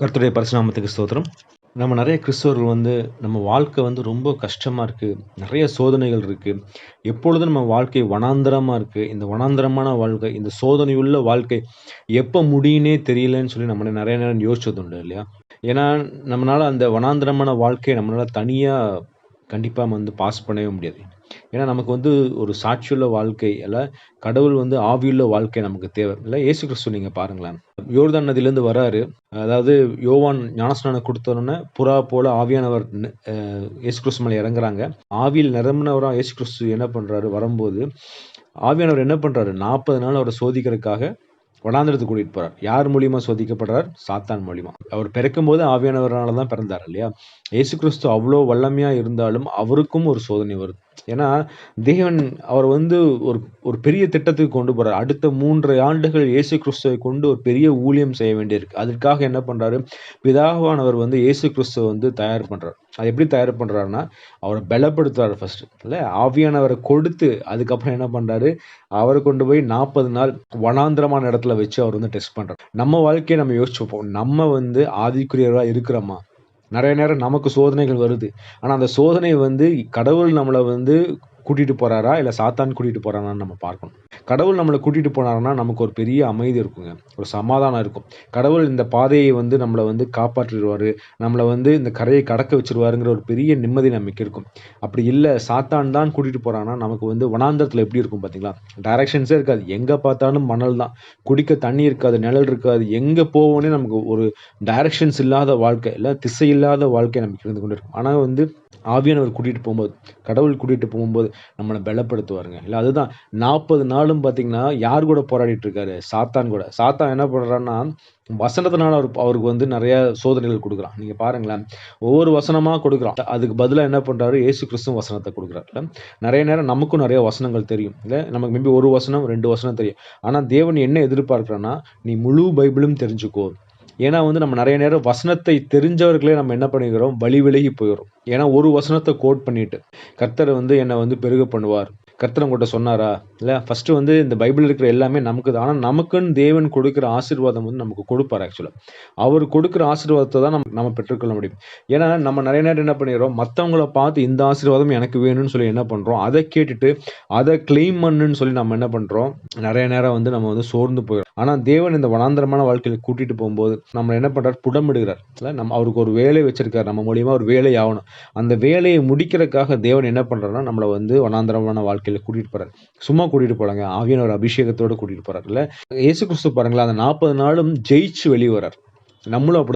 கருத்துடைய பரிசுநாமத்துக்கு ஸ்தோத்திரம். நம்ம நிறைய கிறிஸ்தவர்கள் வந்து நம்ம வாழ்க்கை வந்து ரொம்ப கஷ்டமாக இருக்குது நிறைய சோதனைகள் இருக்குது எப்பொழுதும் நம்ம வாழ்க்கை வனாந்தரமாக இருக்குது இந்த வனாந்தரமான வாழ்க்கை இந்த சோதனையுள்ள வாழ்க்கை எப்போ முடியுனே தெரியலன்னு சொல்லி நம்ம நிறைய நேரம் யோசிச்சது உண்டு இல்லையா? ஏன்னா நம்மளால் அந்த வனாந்தரமான வாழ்க்கையை நம்மளால் தனியாக கண்டிப்பாக வந்து பாஸ் பண்ணவே முடியாது. ஏன்னா நமக்கு வந்து ஒரு சாட்சியுள்ள வாழ்க்கை அல்ல கடவுள் வந்து ஆவியுள்ள வாழ்க்கை நமக்கு தேவை. இல்லை ஏசு கிறிஸ்து நீங்கள் பாருங்களேன். யோர்தான் நதியிலேருந்து வராரு அதாவது யோவான் ஞானஸ்நானம் கொடுத்தோன்னே புறா போல ஆவியானவர் இயேசு கிறிஸ்து மேலே இறங்குறாங்க. ஆவியில் நிரம்பினவராக இயேசு கிறிஸ்து என்ன பண்ணுறாரு வரும்போது ஆவியானவர் என்ன பண்ணுறாரு நாற்பது நாள் அவரை சோதிக்கிறதுக்காக வடாந்திரத்து கூட்டிகிட்டு போகிறார் யார் மூலியமா சோதிக்கப்படுறார்? சாத்தான் மூலியமா. அவர் பிறக்கும் போது ஆவியானவரால் தான் பிறந்தார் இல்லையா? ஏசு கிறிஸ்து அவ்வளோ வல்லமையாக இருந்தாலும் அவருக்கும் ஒரு சோதனை வருது. ஏன்னா தேவன் அவர் வந்து ஒரு ஒரு பெரிய திட்டத்துக்கு கொண்டு போறார். அடுத்த மூன்று ஆண்டுகள் இயேசு கிறிஸ்துவை கொண்டு ஒரு பெரிய ஊழியம் செய்ய வேண்டியிருக்கு. அதற்காக என்ன பண்றாரு? பிதாவானவர் வந்து இயேசு கிறிஸ்துவை வந்து தயார் பண்றார். அது எப்படி தயார் பண்றாருன்னா அவரை பலப்படுத்துறாரு ஃபர்ஸ்ட் இல்லை ஆவியானவரை கொடுத்து அதுக்கப்புறம் என்ன பண்றாரு? அவரை கொண்டு போய் நாற்பது நாள் வனாந்திரமான இடத்துல வச்சு அவர் வந்து டெஸ்ட் பண்றாரு. நம்ம வாழ்க்கையை நம்ம யோசிச்சு நம்ம வந்து ஆதிக்குரியவராக இருக்கிறோமா? நிறைய நேரம் நமக்கு சோதனைகள் வருது. ஆனால் அந்த சோதனை வந்து கடவுள் நம்மளை வந்து கூட்டிகிட்டு போகிறாரா இல்லை சாத்தான் கூட்டிகிட்டு போகிறானான்னு நம்ம பார்க்கணும். கடவுள் நம்மளை கூட்டிகிட்டு போனாருன்னா நமக்கு ஒரு பெரிய அமைதி இருக்குங்க. ஒரு சமாதானம் இருக்கும். கடவுள் இந்த பாதையை வந்து நம்மளை வந்து காப்பாற்றிடுவார். நம்மளை வந்து இந்த கரையை கடக்க வச்சிருவாருங்கிற ஒரு பெரிய நிம்மதி நமக்கு இருக்கும். அப்படி இல்லை சாத்தான் தான் கூட்டிகிட்டு போகிறான்னா நமக்கு வந்து வனாந்தரத்தில் எப்படி இருக்கும் பார்த்தீங்களா டைரக்ஷன்ஸே இருக்காது. எங்கே பார்த்தாலும் மணல் தான். குடிக்க தண்ணி இருக்காது நிழல் இருக்காது. எங்கே போவோன்னே நமக்கு ஒரு டைரக்ஷன்ஸ் இல்லாத வாழ்க்கை இல்லை திசை இல்லாத வாழ்க்கை நமக்கு இருந்து கொண்டு இருக்கும் ஆனால் வந்து ஆவியானவர் கூட்டிகிட்டு போகும்போது கடவுள் கூட்டிகிட்டு போகும்போது நம்மளை பலப்படுத்துவாருங்க. இல்லை அதுதான். நாற்பது நாளும் பார்த்தீங்கன்னா யார் கூட போராடிட்டு இருக்காரு? சாத்தான் கூட. சாத்தான் என்ன பண்ணுறான்னா வசனத்தினால அவர் அவருக்கு வந்து நிறைய சோதனைகள் கொடுக்குறான். நீங்கள் பாருங்களேன். ஒவ்வொரு வசனமாக கொடுக்குறான். அதுக்கு பதிலாக என்ன பண்ணுறாரு ஏசு கிறிஸ்துவ வசனத்தை கொடுக்குறாரு. நிறைய நேரம் நமக்கும் நிறைய வசனங்கள் தெரியும். இல்லை நமக்கு மேபி ஒரு வசனம் ரெண்டு வசனம் தெரியும். ஆனால் தேவன் என்ன எதிர்பார்க்குறான்னா நீ முழு பைபிளும் தெரிஞ்சுக்கோ. ஏன்னா வந்து நம்ம நிறைய நேரம் வசனத்தை தெரிஞ்சவர்களே நம்ம என்ன பண்ணிக்கிறோம்? வழி விலகி போயிடும் ஏன்னா ஒரு வசனத்தை கோட் பண்ணிட்டு கர்த்தர் வந்து என்னை வந்து பெருக பண்ணுவார். கர்த்தர் உங்கள்கிட்ட சொன்னாரா? இல்லை ஃபஸ்ட்டு வந்து இந்த பைபிள் இருக்கிற எல்லாமே நமக்கு தான் ஆனால் நமக்குன்னு தேவன் கொடுக்குற ஆசீர்வாதம் வந்து நமக்கு கொடுப்பார் ஆக்சுவலாக அவர் கொடுக்குற ஆசீர்வாதத்தை தான் நம்ம நம்ம பெற்றுக்கொள்ள முடியும். ஏன்னா நம்ம நிறைய நேரம் என்ன பண்ணிடுறோம் மற்றவங்கள பார்த்து இந்த ஆசீர்வாதம் எனக்கு வேணும்னு சொல்லி என்ன பண்ணுறோம் அதை கேட்டுட்டு அதை கிளைம் பண்ணுன்னு சொல்லி நம்ம என்ன பண்ணுறோம் நிறைய நேரம் வந்து நம்ம வந்து சோர்ந்து போயிடும் ஆனால் தேவன் இந்த வனாந்தரமான வாழ்க்கையில் கூட்டிகிட்டு போகும்போது நம்ம என்ன பண்ணுறார் புடமிடுகிறார். இல்லை நம்ம அவருக்கு ஒரு வேலை வச்சிருக்காரு. நம்ம மூலியமாக ஒரு வேலை ஆகணும். அந்த வேலையை முடிக்கிறதுக்காக தேவன் என்ன பண்ணுறாருன்னா நம்மளை வந்து வனாந்தரமான வாழ்க்கையில் கூட்டிகிட்டு போகிறார் சும்மா கூட்டிகிட்டு போகிறாங்க ஆவியான ஒரு அபிஷேகத்தோடு கூட்டிகிட்டு போகிறார் இல்லை இயேசு கிறிஸ்து பாருங்களா அந்த நாற்பது நாளும் ஜெயிச்சு வெளியே வரார் நம்மளும் அப்படி